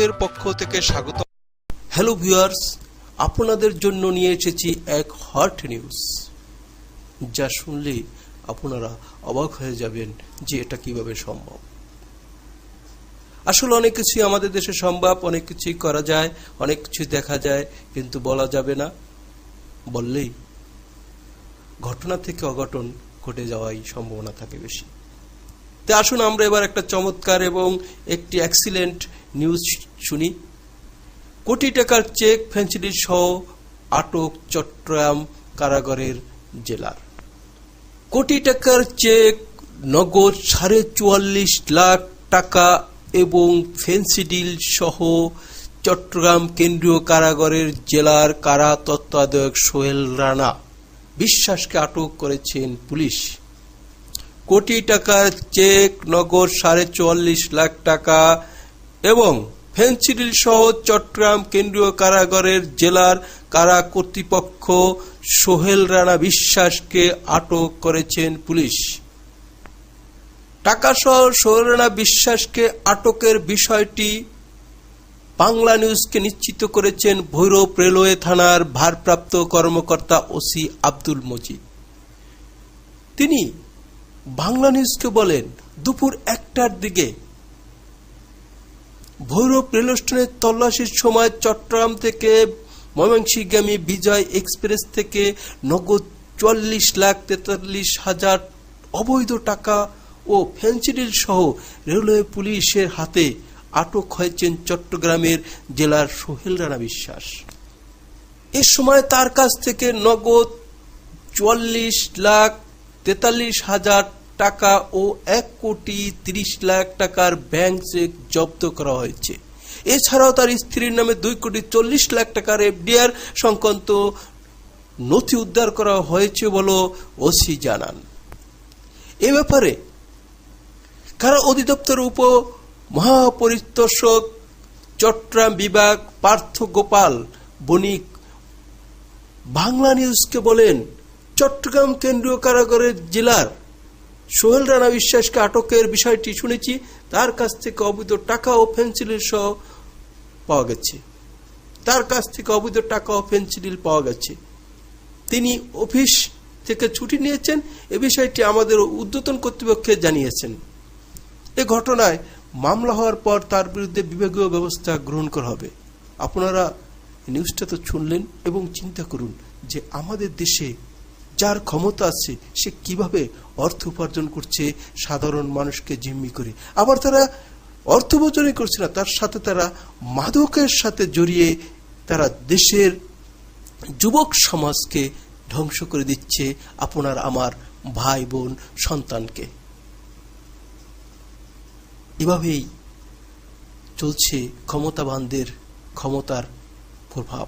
গ্রুপের পক্ষ থেকে স্বাগত। হ্যালো ভিউয়ার্স আপনাদের জন্য নিয়ে এসেছি এক হট নিউজ যা শুনলে আপনারা অবাক হয়ে যাবেন যে এটা কীভাবে সম্ভব। আসলে অনেক কিছুই আমাদের দেশে সম্ভব, অনেক কিছুই করা যায়, অনেক কিছু দেখা যায়, কিন্তু বলা যাবে না। বললেই ঘটনা থেকে অঘটন ঘটে যাওয়াই সম্ভাবনা থাকে বেশি। তো আসুন, আমরা এবার একটা চমৎকার এবং একটি অ্যাক্সিলেন্ট নিউজ শুনি। কোটি টাকার চেক ফেন্সিডিল সহ আটক চট্টগ্রাম কারাগারের জেলার। কোটি টাকার চেক নগদ সাড়ে চুয়াল্লিশ লাখ টাকা এবং ফেন্সিডিল সহ চট্টগ্রাম কেন্দ্রীয় কারাগারের জেলার কারা তত্ত্বাবধায়ক সোহেল রানা। বিশ্বাসকে আটক করেছেন পুলিশ। কোটি টাকার চেক, নগদ সাড়ে চুয়াল্লিশ লাখ টাকা এবং ফেন্সিডিল সহ চট্টগ্রাম কেন্দ্রীয় কারাগারের জেলার কারা কর্তৃপক্ষ সোহেল রানা বিশ্বাসকে আটক করেছেন পুলিশ। টাকা সহ সোহেল রানা বিশ্বাসকে আটকের বিষয়টি বাংলা নিউজকে নিশ্চিত করেছেন ভৈরব রেলওয়ে থানার ভারপ্রাপ্ত কর্মকর্তা ওসি আব্দুল মজিদ। তিনি বাংলা নিউজকে বলেন, দুপুর একটার দিকে। ভৈরব রেল স্টেশনের তল্লাশির সময় চট্টগ্রাম থেকে ময়মনসিংহগামী বিজয় এক্সপ্রেস থেকে নগদ চুয়াল্লিশ লাখ তেতাল্লিশ হাজার অবৈধ টাকা ও ফেন্সিডিল সহ রেলওয়ে পুলিশের হাতে আটক হয়েছেন চট্টগ্রামের জেলার সোহেল রানা বিশ্বাস। এ সময় তার কাছ থেকে নগদ চুয়াল্লিশ লাখ তেতাল্লিশ হাজার টাকা ও এক কোটি তিরিশ লাখ টাকার ব্যাংক চেক জব্দ করা হয়েছে। এছাড়াও তার স্ত্রীর নামে দুই কোটি চল্লিশ লাখ টাকার এফডিআর সংক্রান্ত নথি উদ্ধার করা হয়েছে বলে ওসি জানান। এ ব্যাপারে কারা অধিদপ্তর উপ মহাপরিদর্শক চট্টগ্রাম বিভাগ পার্থ গোপাল বণিক বাংলা নিউজকে বলেন চট্টগ্রাম কেন্দ্রীয় কারাগারের জেলার সোহেল রানা বিশ্বাসকে আটকের বিষয়টি শুনেছি। তার কাছ থেকে অবৈধ টাকা ও ফেন্সিডিল সহ পাওয়া গেছে। তার কাছ থেকে অবৈধ টাকা ও ফেন্সিডিল পাওয়া গেছে। তিনি অফিস থেকে ছুটি নিয়েছেন। এ বিষয়টি আমাদের উদ্যতন কর্তৃপক্ষে জানিয়েছেন। এ ঘটনায় মামলা হওয়ার পর তার বিরুদ্ধে বিভাগীয় ব্যবস্থা গ্রহণ করা হবে। আপনারা নিউজটা তো শুনলেন এবং চিন্তা করুন যে আমাদের দেশে যার ক্ষমতা আছে, সে কীভাবে অর্থ উপার্জন করছে, সাধারণ মানুষকে জিম্মি করে। আবার তারা অর্থ উপার্জনই করছে না, তার সাথে তারা মাদকের সাথে জড়িয়ে তারা দেশের যুবক সমাজকে ধ্বংস করে দিচ্ছে আপনার, আমার ভাই, বোন, সন্তানকে। এভাবেই চলছে ক্ষমতাবানদের ক্ষমতার প্রভাব।